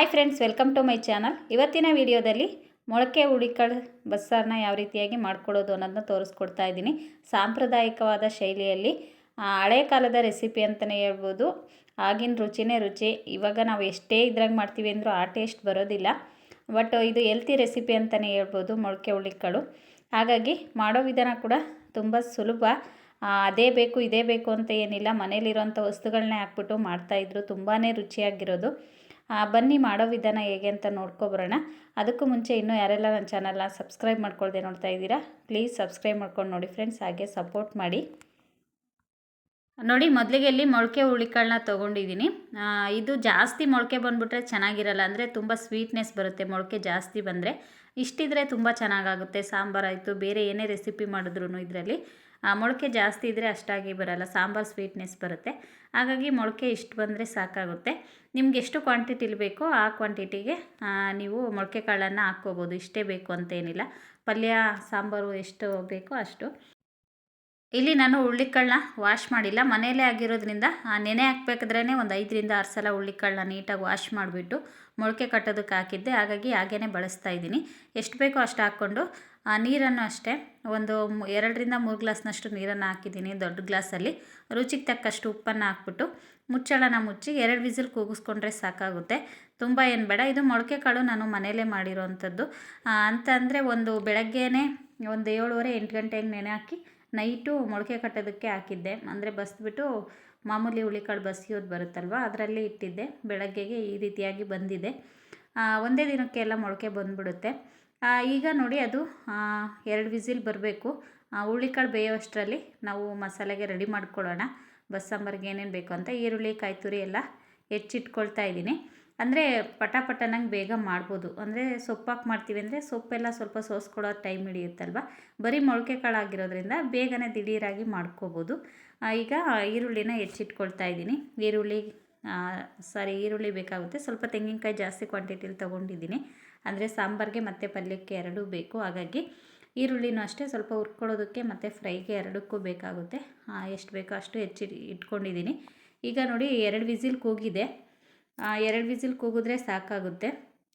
Hi friends, welcome to my channel. ಇವತ್ತಿನ ವಿಡಿಯೋದಲ್ಲಿ ಮೊಳಕೆ ಹುಳಿಕಾಳು ಬಸ್ಸಾರನ್ನ ಯಾವ ರೀತಿಯಾಗಿ ಮಾಡ್ಕೊಳ್ಳೋದು ಅನ್ನೋದನ್ನ ತೋರಿಸ್ಕೊಡ್ತಾ ಇದ್ದೀನಿ. ಸಾಂಪ್ರದಾಯಿಕವಾದ ಶೈಲಿಯಲ್ಲಿ ಹಳೆ ಕಾಲದ ರೆಸಿಪಿ ಅಂತಲೇ ಹೇಳ್ಬೋದು. ಆಗಿನ ರುಚಿನೇ ರುಚಿ. ಇವಾಗ ನಾವು ಎಷ್ಟೇ ಇದ್ರಾಗ ಮಾಡ್ತೀವಿ ಅಂದರೂ ಆ ಟೇಸ್ಟ್ ಬರೋದಿಲ್ಲ. ಬಟ್ ಇದು ಎಲ್ತಿ ರೆಸಿಪಿ ಅಂತಲೇ ಹೇಳ್ಬೋದು ಮೊಳಕೆ ಹುಳಿಕಾಳು ಹಾಗಾಗಿ ಮಾಡೋ ವಿಧಾನ ಕೂಡ ತುಂಬ ಸುಲಭ. ಅದೇ ಬೇಕು, ಇದೇ ಬೇಕು ಅಂತ ಏನಿಲ್ಲ. ಮನೇಲಿರೋಂಥ ವಸ್ತುಗಳನ್ನೇ ಹಾಕ್ಬಿಟ್ಟು ಮಾಡ್ತಾಯಿದ್ರು ತುಂಬಾ ರುಚಿಯಾಗಿರೋದು. ಬನ್ನಿ ಮಾಡೋ ವಿಧಾನ ಹೇಗೆ ಅಂತ ನೋಡ್ಕೊಬರೋಣ. ಅದಕ್ಕೂ ಮುಂಚೆ ಇನ್ನೂ ಯಾರೆಲ್ಲ ನನ್ನ ಚಾನಲ್ನ ಸಬ್ಸ್ಕ್ರೈಬ್ ಮಾಡ್ಕೊಳ್ದೆ ನೋಡ್ತಾ ಇದ್ದೀರಾ, ಪ್ಲೀಸ್ ಸಬ್ಸ್ಕ್ರೈಬ್ ಮಾಡ್ಕೊಂಡು ನೋಡಿ ಫ್ರೆಂಡ್ಸ್, ಹಾಗೆ ಸಪೋರ್ಟ್ ಮಾಡಿ. ನೋಡಿ, ಮೊದಲಿಗೆ ಇಲ್ಲಿ ಮೊಳಕೆ ಹುಳಿಕಾಳನ್ನ ತೊಗೊಂಡಿದ್ದೀನಿ. ಇದು ಜಾಸ್ತಿ ಮೊಳಕೆ ಬಂದುಬಿಟ್ರೆ ಚೆನ್ನಾಗಿರಲ್ಲ, ಅಂದರೆ ತುಂಬ ಸ್ವೀಟ್ನೆಸ್ ಬರುತ್ತೆ ಮೊಳಕೆ ಜಾಸ್ತಿ ಬಂದರೆ. ಇಷ್ಟಿದ್ರೆ ತುಂಬ ಚೆನ್ನಾಗಾಗುತ್ತೆ, ಸಾಂಬಾರಾಯಿತು, ಬೇರೆ ಏನೇ ರೆಸಿಪಿ ಮಾಡಿದ್ರು ಇದರಲ್ಲಿ. ಮೊಳಕೆ ಜಾಸ್ತಿ ಇದ್ದರೆ ಅಷ್ಟಾಗಿ ಬರಲ್ಲ, ಸಾಂಬಾರು ಸ್ವೀಟ್ನೆಸ್ ಬರುತ್ತೆ. ಹಾಗಾಗಿ ಮೊಳಕೆ ಇಷ್ಟು ಬಂದರೆ ಸಾಕಾಗುತ್ತೆ. ನಿಮ್ಗೆ ಎಷ್ಟು ಕ್ವಾಂಟಿಟಿಲಿ ಬೇಕೋ ಆ ಕ್ವಾಂಟಿಟಿಗೆ ನೀವು ಮೊಳಕೆ ಕಾಳನ್ನು ಹಾಕ್ಕೋಬೋದು. ಇಷ್ಟೇ ಬೇಕು ಅಂತೇನಿಲ್ಲ ಪಲ್ಯ, ಸಾಂಬಾರು ಎಷ್ಟು ಬೇಕೋ ಅಷ್ಟು. ಇಲ್ಲಿ ನಾನು ಹುಳ್ಳಿಕಾಳನ್ನ ವಾಶ್ ಮಾಡಿಲ್ಲ. ಮನೆಯಲ್ಲೇ ಆಗಿರೋದ್ರಿಂದ ನೆನೆ ಹಾಕ್ಬೇಕಾದ್ರೇ ಒಂದು ಐದರಿಂದ ಆರು ಸಲ ಹುಳ್ಳಿಕಾಳನ್ನ ನೀಟಾಗಿ ವಾಶ್ ಮಾಡಿಬಿಟ್ಟು ಮೊಳಕೆ ಕಟ್ಟೋದಕ್ಕೆ ಹಾಕಿದ್ದೆ. ಹಾಗಾಗಿ ಹಾಗೇ ಬಳಸ್ತಾ ಇದ್ದೀನಿ. ಎಷ್ಟು ಬೇಕೋ ಅಷ್ಟು ಹಾಕ್ಕೊಂಡು ನೀರನ್ನು ಅಷ್ಟೇ, ಒಂದು ಎರಡರಿಂದ ಮೂರು ಗ್ಲಾಸ್ನಷ್ಟು ನೀರನ್ನು ಹಾಕಿದ್ದೀನಿ ದೊಡ್ಡ ಗ್ಲಾಸಲ್ಲಿ. ರುಚಿಗೆ ತಕ್ಕಷ್ಟು ಉಪ್ಪನ್ನು ಹಾಕ್ಬಿಟ್ಟು ಮುಚ್ಚಳನ ಮುಚ್ಚಿ ಎರಡು ವಿಸಿಲ್ ಕೂಗಿಸ್ಕೊಂಡ್ರೆ ಸಾಕಾಗುತ್ತೆ. ತುಂಬ ಏನು ಬೇಡ, ಇದು ಮೊಳಕೆ ಕಾಳು ನಾನು ಮನೆಯಲ್ಲೇ ಮಾಡಿರೋವಂಥದ್ದು ಅಂತಂದರೆ ಒಂದು ಬೆಳಗ್ಗೆನೇ ಒಂದು ಏಳುವರೆ ಎಂಟು ಗಂಟೆಗೆ ನೆನೆ ಹಾಕಿ ನೈಟು ಮೊಳಕೆ ಕಟ್ಟೋದಕ್ಕೆ ಹಾಕಿದ್ದೆ. ಅಂದರೆ ಬಸ್ಬಿಟ್ಟು ಮಾಮೂಲಿ ಹುಳಿಕಾಳು ಬಸಿಯೋದು ಬರುತ್ತಲ್ವ, ಅದರಲ್ಲಿ ಇಟ್ಟಿದ್ದೆ. ಬೆಳಗ್ಗೆಗೆ ಈ ರೀತಿಯಾಗಿ ಬಂದಿದೆ. ಒಂದೇ ದಿನಕ್ಕೆ ಎಲ್ಲ ಮೊಳಕೆ ಬಂದ್ಬಿಡುತ್ತೆ. ಈಗ ನೋಡಿ ಅದು ಎರಡು ವಿಸಿಲ್ ಬರಬೇಕು. ಹುರುಳಿಕಾಳು ಬೇಯೋಷ್ಟರಲ್ಲಿ ನಾವು ಮಸಾಲೆಗೆ ರೆಡಿ ಮಾಡ್ಕೊಳ್ಳೋಣ. ಬಸ್ ಸಾಂಬಾರಿಗೆ ಏನೇನು ಬೇಕು ಅಂತ ಈರುಳ್ಳಿ ಕಾಯಿ ತುರಿ ಎಲ್ಲ ಹೆಚ್ಚಿಟ್ಕೊಳ್ತಾ ಇದ್ದೀನಿ. ಅಂದರೆ ಪಟ ಪಟನಂಗೆ ಬೇಗ ಮಾಡ್ಬೋದು. ಅಂದರೆ ಸೊಪ್ಪಾಕಿ ಮಾಡ್ತೀವಿ ಅಂದರೆ ಸೊಪ್ಪೆಲ್ಲ ಸ್ವಲ್ಪ ಸೋಸ್ಕೊಳ್ಳೋ ಟೈಮ್ ಹಿಡಿಯುತ್ತಲ್ವ? ಬರೀ ಮೊಳಕೆ ಕಾಳು ಆಗಿರೋದ್ರಿಂದ ಬೇಗನೆ ದಿಢೀರಾಗಿ ಮಾಡ್ಕೋಬೋದು. ಈಗ ಈರುಳ್ಳಿನ ಹೆಚ್ಚಿಟ್ಕೊಳ್ತಾ ಇದ್ದೀನಿ. ಈರುಳ್ಳಿ ಸಾರಿ, ಈರುಳ್ಳಿ ಬೇಕಾಗುತ್ತೆ. ಸ್ವಲ್ಪ ತೆಂಗಿನಕಾಯಿ ಜಾಸ್ತಿ ಕ್ವಾಂಟಿಟಿಲಿ ತೊಗೊಂಡಿದ್ದೀನಿ. ಅಂದರೆ ಸಾಂಬಾರಿಗೆ ಮತ್ತು ಪಲ್ಯಕ್ಕೆ ಎರಡೂ ಬೇಕು. ಹಾಗಾಗಿ ಈರುಳ್ಳಿನೂ ಅಷ್ಟೇ, ಸ್ವಲ್ಪ ಹುರ್ಕೊಳ್ಳೋದಕ್ಕೆ ಮತ್ತು ಫ್ರೈಗೆ ಎರಡಕ್ಕೂ ಬೇಕಾಗುತ್ತೆ. ಎಷ್ಟು ಬೇಕೋ ಅಷ್ಟು ಹೆಚ್ಚಿ ಇಟ್ಕೊಂಡಿದ್ದೀನಿ. ಈಗ ನೋಡಿ, ಎರಡು ವಿಸಿಲ್ ಕೂಗಿದೆ. ಎರಡು ವಿಸಿಲ್ ಕೂಗಿದ್ರೆ ಸಾಕಾಗುತ್ತೆ.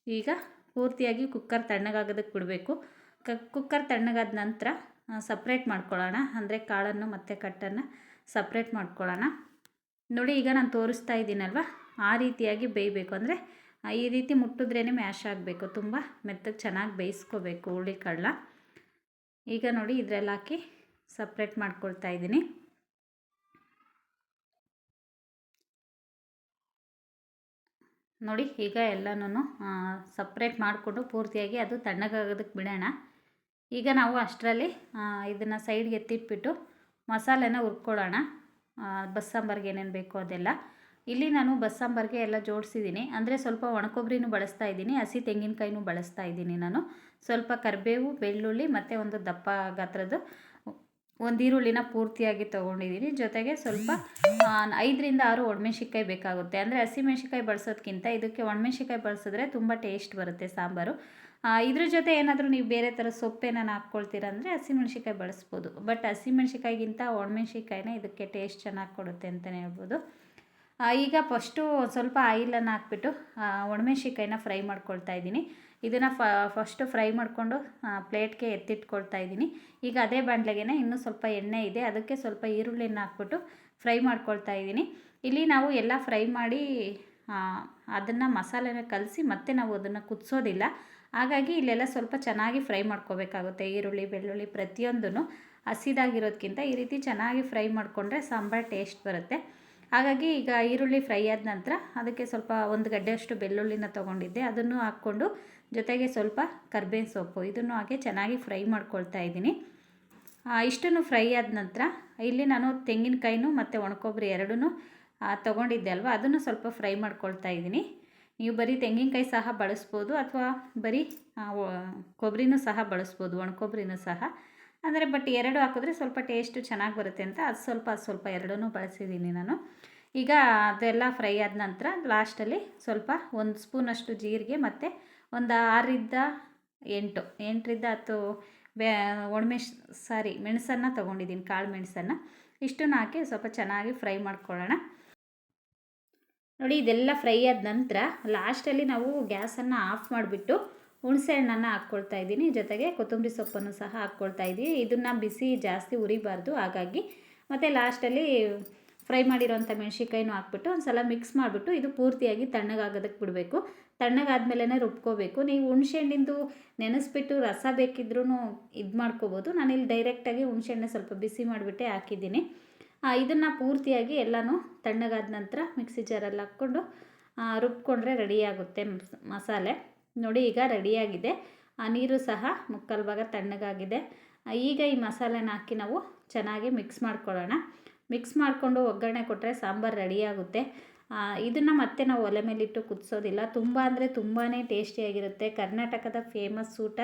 ಈಗ ಪೂರ್ತಿಯಾಗಿ ಕುಕ್ಕರ್ ತಣ್ಣಗಾಗೋದಕ್ಕೆ ಬಿಡಬೇಕು. ಕುಕ್ಕರ್ ತಣ್ಣಗಾದ ನಂತರ ಸಪ್ರೇಟ್ ಮಾಡ್ಕೊಳ್ಳೋಣ. ಅಂದರೆ ಕಾಳನ್ನು ಮತ್ತು ಕಟ್ಟನ್ನು ಸಪ್ರೇಟ್ ಮಾಡ್ಕೊಳ್ಳೋಣ. ನೋಡಿ ಈಗ ನಾನು ತೋರಿಸ್ತಾ ಇದ್ದೀನಲ್ವ? ಆ ರೀತಿಯಾಗಿ ಬೇಯಬೇಕು. ಅಂದರೆ ಈ ರೀತಿ ಮುಟ್ಟಿದ್ರೇ ಮ್ಯಾಶ್ ಆಗಬೇಕು. ತುಂಬ ಮೆತ್ತಗೆ ಚೆನ್ನಾಗಿ ಬೇಯಿಸ್ಕೋಬೇಕು ಹುಳಿಕಾಳನ್ನ ಈಗ ನೋಡಿ ಇದರಲ್ಲಿ ಹಾಕಿ ಸಪ್ರೇಟ್ ಮಾಡ್ಕೊಳ್ತಾ ಇದ್ದೀನಿ. ನೋಡಿ, ಈಗ ಎಲ್ಲನೂ ಸಪ್ರೇಟ್ ಮಾಡಿಕೊಂಡು ಪೂರ್ತಿಯಾಗಿ ಅದು ತಣ್ಣಗಾಗೋದಕ್ಕೆ ಬಿಡೋಣ. ಈಗ ನಾವು ಅಷ್ಟರಲ್ಲಿ ಇದನ್ನು ಸೈಡ್ಗೆ ಎತ್ತಿಟ್ಬಿಟ್ಟು ಮಸಾಲೆನ ಹುರ್ಕೊಳ್ಳೋಣ. ಆ, ಬಸ್ ಸಾಂಬಾರ್ಗೆ ಏನೇನು ಬೇಕೋ ಅದೆಲ್ಲ. ಇಲ್ಲಿ ನಾನು ಬಸ್ಸಾಂಬಾರ್ಗೆ ಎಲ್ಲ ಜೋಡಿಸಿದ್ದೀನಿ. ಅಂದರೆ ಸ್ವಲ್ಪ ಒಣಕೊಬ್ಬರಿನೂ ಬಳಸ್ತಾ ಇದ್ದೀನಿ ಹಸಿ ತೆಂಗಿನಕಾಯಿನೂ ಬಳಸ್ತಾ ಇದ್ದೀನಿ ನಾನು. ಸ್ವಲ್ಪ ಕರಿಬೇವು ಬೆಳ್ಳುಳ್ಳಿ ಮತ್ತು ಒಂದು ದಪ್ಪ ಗಾತ್ರದ್ದು ಒಂದು ಈರುಳ್ಳಿನ ಪೂರ್ತಿಯಾಗಿ ತೊಗೊಂಡಿದ್ದೀನಿ. ಜೊತೆಗೆ ಸ್ವಲ್ಪ ಐದರಿಂದ ಆರು ಒಣಮೆಣ್ಸಿಕಾಯಿ ಬೇಕಾಗುತ್ತೆ. ಅಂದರೆ ಹಸಿಮೆಣ್ಸಿಕಾಯಿ ಬಳಸೋದಕ್ಕಿಂತ ಇದಕ್ಕೆ ಒಣಮೆಣ್ಸಿಕಾಯಿ ಬಳಸಿದ್ರೆ ತುಂಬ ಟೇಸ್ಟ್ ಬರುತ್ತೆ ಸಾಂಬಾರು. ಇದ್ರ ಜೊತೆ ಏನಾದರೂ ನೀವು ಬೇರೆ ಥರ ಸೊಪ್ಪೇನ ಹಾಕ್ಕೊಳ್ತೀರ ಅಂದರೆ ಹಸಿಮೆಣ್ಸಿಕಾಯಿ ಬಳಸ್ಬೋದು. ಬಟ್ ಹಸಿಮೆಣ್ಸಿಕಾಯಿಗಿಂತ ಒಣಮೆಣ್ಸಿಕಾಯಿನೇ ಇದಕ್ಕೆ ಟೇಸ್ಟ್ ಚೆನ್ನಾಗಿ ಕೊಡುತ್ತೆ ಅಂತಲೇ ಹೇಳ್ಬೋದು. ಈಗ ಫಸ್ಟು ಸ್ವಲ್ಪ ಆಯಿಲನ್ನು ಹಾಕ್ಬಿಟ್ಟು ಒಣಮೆಣಸಿಕಾಯಿನ ಫ್ರೈ ಮಾಡ್ಕೊಳ್ತಾ ಇದ್ದೀನಿ. ಇದನ್ನು ಫಸ್ಟು ಫ್ರೈ ಮಾಡಿಕೊಂಡು ಪ್ಲೇಟ್ಗೆ ಎತ್ತಿಟ್ಕೊಳ್ತಾ ಇದ್ದೀನಿ. ಈಗ ಅದೇ ಬಾಣಲೆಗೆ ಇನ್ನೂ ಸ್ವಲ್ಪ ಎಣ್ಣೆ ಇದೆ. ಅದಕ್ಕೆ ಸ್ವಲ್ಪ ಈರುಳ್ಳಿನ ಹಾಕ್ಬಿಟ್ಟು ಫ್ರೈ ಮಾಡ್ಕೊಳ್ತಾ ಇದ್ದೀನಿ. ಇಲ್ಲಿ ನಾವು ಎಲ್ಲ ಫ್ರೈ ಮಾಡಿ ಅದನ್ನು ಮಸಾಲೆನ ಕಲಸಿ ಮತ್ತೆ ನಾವು ಅದನ್ನು ಕುದಿಸೋದಿಲ್ಲ. ಹಾಗಾಗಿ ಇಲ್ಲೆಲ್ಲ ಸ್ವಲ್ಪ ಚೆನ್ನಾಗಿ ಫ್ರೈ ಮಾಡ್ಕೋಬೇಕಾಗುತ್ತೆ. ಈರುಳ್ಳಿ, ಬೆಳ್ಳುಳ್ಳಿ ಪ್ರತಿಯೊಂದೂ ಹಸಿದಾಗಿರೋದಕ್ಕಿಂತ ಈ ರೀತಿ ಚೆನ್ನಾಗಿ ಫ್ರೈ ಮಾಡಿಕೊಂಡ್ರೆ ಸಾಂಬಾರು ಟೇಸ್ಟ್ ಬರುತ್ತೆ. ಹಾಗಾಗಿ ಈಗ ಈರುಳ್ಳಿ ಫ್ರೈ ಆದ ನಂತರ ಅದಕ್ಕೆ ಸ್ವಲ್ಪ ಒಂದು ಗಡ್ಡೆಯಷ್ಟು ಬೆಳ್ಳುಳ್ಳಿನ ತೊಗೊಂಡಿದ್ದೆ. ಅದನ್ನು ಹಾಕ್ಕೊಂಡು ಜೊತೆಗೆ ಸ್ವಲ್ಪ ಕರ್ಬೇವಿನ ಸೊಪ್ಪು ಇದನ್ನು ಹಾಗೆ ಚೆನ್ನಾಗಿ ಫ್ರೈ ಮಾಡ್ಕೊಳ್ತಾ ಇದ್ದೀನಿ. ಇಷ್ಟನ್ನು ಫ್ರೈ ಆದ ನಂತರ ಇಲ್ಲಿ ನಾನು ತೆಂಗಿನಕಾಯಿನೂ ಮತ್ತು ಒಣಕೊಬ್ಬರಿ ಎರಡೂ ತೊಗೊಂಡಿದ್ದೆ ಅಲ್ವಾ? ಅದನ್ನು ಸ್ವಲ್ಪ ಫ್ರೈ ಮಾಡ್ಕೊಳ್ತಾ ಇದ್ದೀನಿ. ನೀವು ಬರೀ ತೆಂಗಿನಕಾಯಿ ಸಹ ಬಳಸ್ಬೋದು ಅಥವಾ ಬರೀ ಕೊಬ್ಬರಿನೂ ಸಹ ಬಳಸ್ಬೋದು, ಒಣಕೊಬ್ಬರಿನೂ ಸಹ. ಅಂದರೆ ಬಟ್ ಎರಡು ಹಾಕಿದ್ರೆ ಸ್ವಲ್ಪ ಟೇಸ್ಟು ಚೆನ್ನಾಗಿ ಬರುತ್ತೆ ಅಂತ ಅದು ಸ್ವಲ್ಪ ಅದು ಸ್ವಲ್ಪ ಎರಡನ್ನೂ ಬಳಸಿದ್ದೀನಿ ನಾನು. ಈಗ ಅದೆಲ್ಲ ಫ್ರೈ ಆದ ನಂತರ ಲಾಸ್ಟಲ್ಲಿ ಸ್ವಲ್ಪ ಒಂದು ಸ್ಪೂನಷ್ಟು ಜೀರಿಗೆ ಮತ್ತು ಒಂದು ಆರರಿಂದ ಎಂಟು, ಎಂಟರಿಂದ ಹತ್ತು ಬೇ ಒಣಮೆಣ್ ಸಾರಿ ಮೆಣಸನ್ನು ತೊಗೊಂಡಿದ್ದೀನಿ, ಕಾಳು ಮೆಣಸನ್ನು. ಇಷ್ಟನ್ನು ಹಾಕಿ ಸ್ವಲ್ಪ ಚೆನ್ನಾಗಿ ಫ್ರೈ ಮಾಡ್ಕೊಳ್ಳೋಣ. ನೋಡಿ, ಇದೆಲ್ಲ ಫ್ರೈ ಆದ ನಂತರ ಲಾಸ್ಟಲ್ಲಿ ನಾವು ಗ್ಯಾಸನ್ನು ಆಫ್ ಮಾಡಿಬಿಟ್ಟು ಹುಣಸೆ ಹಣ್ಣನ್ನು ಹಾಕ್ಕೊಳ್ತಾ ಇದ್ದೀನಿ. ಜೊತೆಗೆ ಕೊತ್ತಂಬರಿ ಸೊಪ್ಪನ್ನು ಸಹ ಹಾಕ್ಕೊಳ್ತಾ ಇದ್ದೀನಿ. ಇದನ್ನು ಬಿಸಿ ಜಾಸ್ತಿ ಉರಿಬಾರ್ದು. ಹಾಗಾಗಿ ಮತ್ತು ಲಾಸ್ಟಲ್ಲಿ ಫ್ರೈ ಮಾಡಿರೋಂಥ ಮೆಣ್ಸಿನ್ಕಾಯಿನೂ ಹಾಕ್ಬಿಟ್ಟು ಒಂದು ಸಲ ಮಿಕ್ಸ್ ಮಾಡಿಬಿಟ್ಟು ಇದು ಪೂರ್ತಿಯಾಗಿ ತಣ್ಣಗಾಗೋದಕ್ಕೆ ಬಿಡಬೇಕು. ತಣ್ಣಗಾದ್ಮೇಲೆ ರುಬ್ಕೋಬೇಕು. ನೀವು ಹುಣಸೆ ಹಣ್ಣಿಂದು ನೆನೆಸ್ಬಿಟ್ಟು ರಸ ಬೇಕಿದ್ರೂ ಇದು ಮಾಡ್ಕೋಬೋದು ನಾನಿಲ್ಲಿ ಡೈರೆಕ್ಟಾಗಿ ಹುಣಸೆ ಹಣ್ಣೆ ಸ್ವಲ್ಪ ಬಿಸಿ ಮಾಡಿಬಿಟ್ಟೆ ಹಾಕಿದ್ದೀನಿ. ಇದನ್ನು ಪೂರ್ತಿಯಾಗಿ ಎಲ್ಲನೂ ತಣ್ಣಗಾದ ನಂತರ ಮಿಕ್ಸಿ ಜಾರಲ್ಲಿ ಹಾಕ್ಕೊಂಡು ರುಬ್ಕೊಂಡ್ರೆ ರೆಡಿಯಾಗುತ್ತೆ ಮಸಾಲೆ. ನೋಡಿ, ಈಗ ರೆಡಿಯಾಗಿದೆ ಆ, ನೀರು ಸಹ ಮುಕ್ಕಾಲು ಭಾಗ ತಣ್ಣಗಾಗಿದೆ ಈಗ ಈ ಮಸಾಲೆನ ಹಾಕಿ ನಾವು ಚೆನ್ನಾಗಿ ಮಿಕ್ಸ್ ಮಾಡ್ಕೊಳ್ಳೋಣ. ಮಿಕ್ಸ್ ಮಾಡಿಕೊಂಡು ಒಗ್ಗರಣೆ ಕೊಟ್ಟರೆ ಸಾಂಬಾರು ರೆಡಿಯಾಗುತ್ತೆ ಇದನ್ನು ಮತ್ತೆ ನಾವು ಒಲೆ ಮೇಲಿಟ್ಟು ಕುದಿಸೋದಿಲ್ಲ. ತುಂಬ ಅಂದರೆ ತುಂಬಾ ಟೇಸ್ಟಿಯಾಗಿರುತ್ತೆ ಕರ್ನಾಟಕದ ಫೇಮಸ್ ಊಟ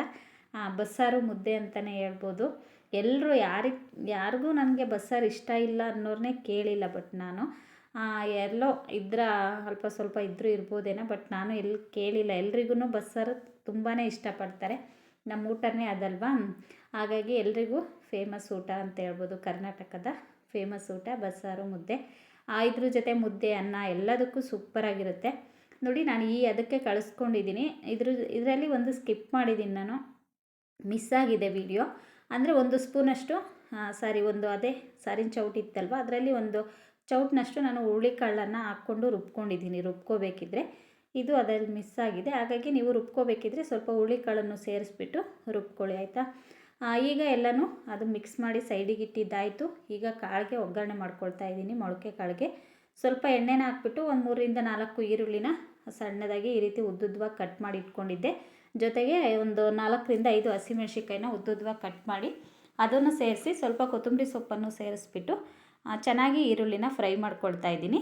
ಬಸ್ಸಾರು ಮುದ್ದೆ ಅಂತಲೇ ಹೇಳ್ಬೋದು. ಎಲ್ಲರೂ ಯಾರಿಗೆ, ಯಾರಿಗೂ ನನಗೆ ಬಸ್ಸಾರು ಇಷ್ಟ ಇಲ್ಲ ಅನ್ನೋರನ್ನೇ ಕೇಳಿಲ್ಲ ಬಟ್ ನಾನು ಎಲ್ಲೋ ಇದ್ರ ಅಲ್ಪ ಸ್ವಲ್ಪ ಇದ್ದರೂ ಇರ್ಬೋದೇನೋ ಬಟ್ ನಾನು ಎಲ್ಲಿ ಕೇಳಿಲ್ಲ. ಎಲ್ರಿಗೂ ಬಸ್ಸಾರು ತುಂಬಾ ಇಷ್ಟಪಡ್ತಾರೆ. ನಮ್ಮ ಊಟನೇ ಅದಲ್ವಾ? ಹಾಗಾಗಿ ಎಲ್ರಿಗೂ ಫೇಮಸ್ ಊಟ ಅಂತ ಹೇಳ್ಬೋದು. ಕರ್ನಾಟಕದ ಫೇಮಸ್ ಊಟ, ಬಸ್ಸಾರು, ಮುದ್ದೆ. ಇದ್ರ ಜೊತೆ ಮುದ್ದೆ, ಅನ್ನ ಎಲ್ಲದಕ್ಕೂ ಸೂಪರಾಗಿರುತ್ತೆ ನೋಡಿ, ನಾನು ಈ ಅದಕ್ಕೆ ಕಳಿಸ್ಕೊಂಡಿದ್ದೀನಿ ಇದ್ರ, ಇದರಲ್ಲಿ ಒಂದು ಸ್ಕಿಪ್ ಮಾಡಿದ್ದೀನಿ ನಾನು. ಮಿಸ್ ಆಗಿದೆ ವಿಡಿಯೋ ಅಂದರೆ ಒಂದು ಸ್ಪೂನಷ್ಟು ಸಾರಿ ಒಂದು ಅದೇ ಸಾರಿನ ಚೌಟ್ ಇತ್ತಲ್ವ? ಅದರಲ್ಲಿ ಒಂದು ಚೌಟ್ನಷ್ಟು ನಾನು ಹುರುಳಿಕಾಳನ್ನು ಹಾಕ್ಕೊಂಡು ರುಬ್ಕೊಂಡಿದ್ದೀನಿ. ರುಬ್ಕೋಬೇಕಿದ್ರೆ ಇದು ಅದರಲ್ಲಿ ಮಿಸ್ ಆಗಿದೆ. ಹಾಗಾಗಿ ನೀವು ರುಬ್ಕೋಬೇಕಿದ್ರೆ ಸ್ವಲ್ಪ ಹುರುಳಿಕಾಳನ್ನು ಸೇರಿಸ್ಬಿಟ್ಟು ರುಬ್ಕೊಳ್ಳಿ, ಆಯಿತಾ? ಈಗ ಎಲ್ಲನೂ ಅದು ಮಿಕ್ಸ್ ಮಾಡಿ ಸೈಡಿಗೆ ಇಟ್ಟಿದ್ದಾಯಿತು. ಈಗ ಕಾಳಿಗೆ ಒಗ್ಗರಣೆ ಮಾಡ್ಕೊಳ್ತಾ ಇದ್ದೀನಿ, ಮೊಳಕೆ ಕಾಳಿಗೆ. ಸ್ವಲ್ಪ ಎಣ್ಣೆನ ಹಾಕ್ಬಿಟ್ಟು ಒಂದು ಮೂರರಿಂದ ನಾಲ್ಕು ಈರುಳ್ಳಿನ ಸಣ್ಣದಾಗಿ ಈ ರೀತಿ ಉದ್ದುದ್ದವಾಗಿ ಕಟ್ ಮಾಡಿ ಇಟ್ಕೊಂಡಿದ್ದೆ. ಜೊತೆಗೆ ಒಂದು ನಾಲ್ಕರಿಂದ ಐದು ಹಸಿಮೆಣ್ಸಿಕಾಯಿನ ಉದ್ದುದ್ದವಾಗಿ ಕಟ್ ಮಾಡಿ ಅದನ್ನು ಸೇರಿಸಿ ಸ್ವಲ್ಪ ಕೊತ್ತಂಬರಿ ಸೊಪ್ಪನ್ನು ಸೇರಿಸ್ಬಿಟ್ಟು ಚೆನ್ನಾಗಿ ಈರುಳ್ಳಿನ ಫ್ರೈ ಮಾಡ್ಕೊಳ್ತಾ ಇದ್ದೀನಿ.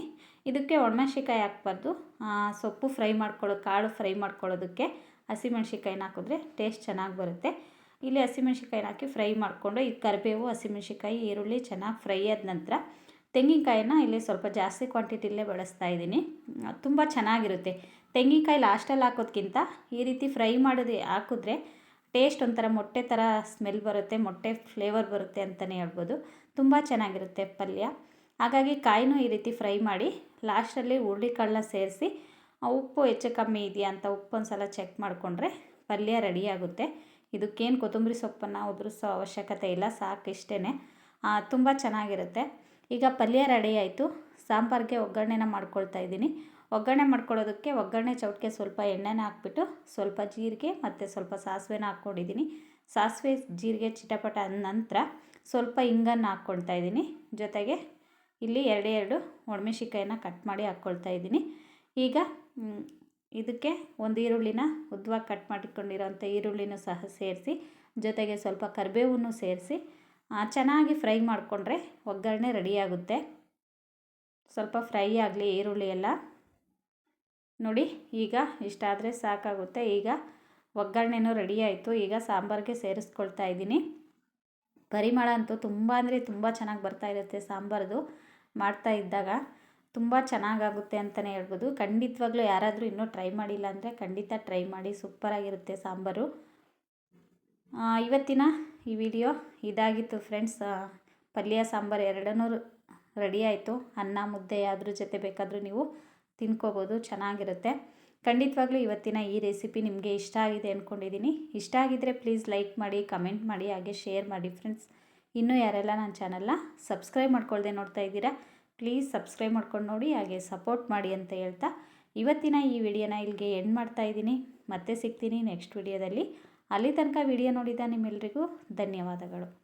ಇದಕ್ಕೆ ಒಣಮೆಣ್ಸಿಕಾಯಿ ಹಾಕ್ಬಾರ್ದು. ಸೊಪ್ಪು ಫ್ರೈ ಮಾಡ್ಕೊಳ್ಳೋ, ಕಾಳು ಫ್ರೈ ಮಾಡ್ಕೊಳ್ಳೋದಕ್ಕೆ ಹಸಿಮೆಣ್ಸಿಕಾಯಿನ ಹಾಕಿದ್ರೆ ಟೇಸ್ಟ್ ಚೆನ್ನಾಗಿ ಬರುತ್ತೆ. ಇಲ್ಲಿ ಹಸಿಮೆಣ್ಸಿಕಾಯಿನ ಹಾಕಿ ಫ್ರೈ ಮಾಡಿಕೊಂಡು, ಈ ಕರಿಬೇವು ಹಸಿಮೆಣ್ಸಿಕಾಯಿ ಈರುಳ್ಳಿ ಚೆನ್ನಾಗಿ ಫ್ರೈ ಆದ ನಂತರ ತೆಂಗಿನಕಾಯಿನ ಇಲ್ಲಿ ಸ್ವಲ್ಪ ಜಾಸ್ತಿ ಕ್ವಾಂಟಿಟಿಲೇ ಬಳಸ್ತಾ ಇದ್ದೀನಿ. ತುಂಬ ಚೆನ್ನಾಗಿರುತ್ತೆ. ತೆಂಗಿನಕಾಯಿ ಲಾಸ್ಟಲ್ಲಿ ಹಾಕೋದ್ಕಿಂತ ಈ ರೀತಿ ಫ್ರೈ ಮಾಡೋದು ಹಾಕಿದ್ರೆ ಟೇಸ್ಟ್ ಒಂಥರ ಮೊಟ್ಟೆ ಥರ ಸ್ಮೆಲ್ ಬರುತ್ತೆ, ಮೊಟ್ಟೆ ಫ್ಲೇವರ್ ಬರುತ್ತೆ ಅಂತಲೇ ಹೇಳ್ಬೋದು. ತುಂಬ ಚೆನ್ನಾಗಿರುತ್ತೆ ಪಲ್ಯ. ಹಾಗಾಗಿ ಕಾಯಿನೂ ಈ ರೀತಿ ಫ್ರೈ ಮಾಡಿ ಲಾಸ್ಟಲ್ಲಿ ಹುರುಳಿಕಾಳನ್ನ ಸೇರಿಸಿ ಉಪ್ಪು ಹೆಚ್ಚು ಕಮ್ಮಿ ಇದೆಯಾ ಅಂತ ಉಪ್ಪು ಸಲ ಚೆಕ್ ಮಾಡಿಕೊಂಡ್ರೆ ಪಲ್ಯ ರೆಡಿಯಾಗುತ್ತೆ ಇದಕ್ಕೇನು ಕೊತ್ತಂಬರಿ ಸೊಪ್ಪನ್ನು ಉದುರಿಸೋ ಅವಶ್ಯಕತೆ ಇಲ್ಲ, ಸಾಕು ಇಷ್ಟೇ ತುಂಬ ಚೆನ್ನಾಗಿರುತ್ತೆ. ಈಗ ಪಲ್ಯ ರೆಡಿ ಆಯಿತು. ಸಾಂಬಾರಿಗೆ ಒಗ್ಗರಣೆನ ಮಾಡ್ಕೊಳ್ತಾ ಇದ್ದೀನಿ. ಒಗ್ಗರಣೆ ಮಾಡ್ಕೊಳ್ಳೋದಕ್ಕೆ ಒಗ್ಗರಣೆ ಚೌಟ್ಗೆ ಸ್ವಲ್ಪ ಎಣ್ಣೆನ ಹಾಕ್ಬಿಟ್ಟು ಸ್ವಲ್ಪ ಜೀರಿಗೆ ಮತ್ತು ಸ್ವಲ್ಪ ಸಾಸಿವೆನ ಹಾಕ್ಕೊಂಡಿದ್ದೀನಿ. ಸಾಸಿವೆ, ಜೀರಿಗೆ ಚಿಟಪಟ ಅಂದ ನಂತರ ಸ್ವಲ್ಪ ಹಿಂಗನ್ನು ಹಾಕ್ಕೊಳ್ತಾ ಇದ್ದೀನಿ. ಜೊತೆಗೆ ಇಲ್ಲಿ ಎರಡೇ ಎರಡು ಒಣಮೆಣ್ಸಿಕಾಯಿನ ಕಟ್ ಮಾಡಿ ಹಾಕ್ಕೊಳ್ತಾ ಇದ್ದೀನಿ. ಈಗ ಇದಕ್ಕೆ ಒಂದು ಈರುಳ್ಳಿನ ಉದ್ದವಾಗಿ ಕಟ್ ಮಾಡಿಕೊಂಡಿರೋಂಥ ಈರುಳ್ಳಿನೂ ಸಹ ಸೇರಿಸಿ, ಜೊತೆಗೆ ಸ್ವಲ್ಪ ಕರಿಬೇವನ್ನು ಸೇರಿಸಿ ಚೆನ್ನಾಗಿ ಫ್ರೈ ಮಾಡಿಕೊಂಡ್ರೆ ಒಗ್ಗರಣೆ ರೆಡಿಯಾಗುತ್ತೆ ಸ್ವಲ್ಪ ಫ್ರೈ ಆಗಲಿ, ಈರುಳ್ಳಿ ಎಲ್ಲ. ನೋಡಿ, ಈಗ ಇಷ್ಟಾದರೆ ಸಾಕಾಗುತ್ತೆ. ಈಗ ಒಗ್ಗರಣೆನೂ ರೆಡಿ ಆಯಿತು. ಈಗ ಸಾಂಬಾರಿಗೆ ಸೇರಿಸ್ಕೊಳ್ತಾ ಇದ್ದೀನಿ. ಪರಿಮಳ ಅಂತೂ ತುಂಬ ಅಂದರೆ ತುಂಬ ಚೆನ್ನಾಗಿ ಬರ್ತಾ ಇರುತ್ತೆ ಸಾಂಬಾರ್ದು. ಮಾಡ್ತಾ ಇದ್ದಾಗ ತುಂಬ ಚೆನ್ನಾಗಾಗುತ್ತೆ ಅಂತಲೇ ಹೇಳ್ಬೋದು. ಖಂಡಿತವಾಗ್ಲೂ ಯಾರಾದರೂ ಇನ್ನೂ ಟ್ರೈ ಮಾಡಿಲ್ಲ ಅಂದರೆ ಖಂಡಿತ ಟ್ರೈ ಮಾಡಿ. ಸೂಪರಾಗಿರುತ್ತೆ ಸಾಂಬಾರು. ಇವತ್ತಿನ ಈ ವಿಡಿಯೋ ಇದಾಗಿತ್ತು ಫ್ರೆಂಡ್ಸ್. ಪಲ್ಯ, ಸಾಂಬಾರು ಎರಡನ್ನೂ ರೆಡಿ ಆಯಿತು. ಅನ್ನ, ಮುದ್ದೆ ಅದ್ರ ಜೊತೆ ಬೇಕಾದರೂ ನೀವು ತಿನ್ಕೋಬೋದು, ಚೆನ್ನಾಗಿರುತ್ತೆ. ಖಂಡಿತವಾಗ್ಲೂ ಇವತ್ತಿನ ಈ ರೆಸಿಪಿ ನಿಮಗೆ ಇಷ್ಟ ಆಗಿದೆ ಅಂದ್ಕೊಂಡಿದ್ದೀನಿ ಇಷ್ಟ ಆಗಿದ್ದರೆ ಪ್ಲೀಸ್ ಲೈಕ್ ಮಾಡಿ ಕಮೆಂಟ್ ಮಾಡಿ, ಹಾಗೆ ಶೇರ್ ಮಾಡಿ ಫ್ರೆಂಡ್ಸ್ ಇನ್ನೂ ಯಾರೆಲ್ಲ ನನ್ನ ಚಾನಲ್ನ ಸಬ್ಸ್ಕ್ರೈಬ್ ಮಾಡ್ಕೊಳ್ಳ್ದೆ ನೋಡ್ತಾ ಇದ್ದೀರಾ ಪ್ಲೀಸ್ ಸಬ್ಸ್ಕ್ರೈಬ್ ಮಾಡ್ಕೊಂಡು ನೋಡಿ, ಹಾಗೆ ಸಪೋರ್ಟ್ ಮಾಡಿ ಅಂತ ಹೇಳ್ತಾ. ಇವತ್ತಿನ ಈ ವಿಡಿಯೋನ ಇಲ್ಲಿಗೆ ಎಂಡ್ ಮಾಡ್ತಾ ಇದ್ದೀನಿ. ಮತ್ತೆ ಸಿಗ್ತೀನಿ ನೆಕ್ಸ್ಟ್ ವಿಡಿಯೋದಲ್ಲಿ. ಅಲ್ಲಿ ತನಕ ವಿಡಿಯೋ ನೋಡಿದ ನಿಮ್ಮೆಲ್ಲರಿಗೂ ಧನ್ಯವಾದಗಳು.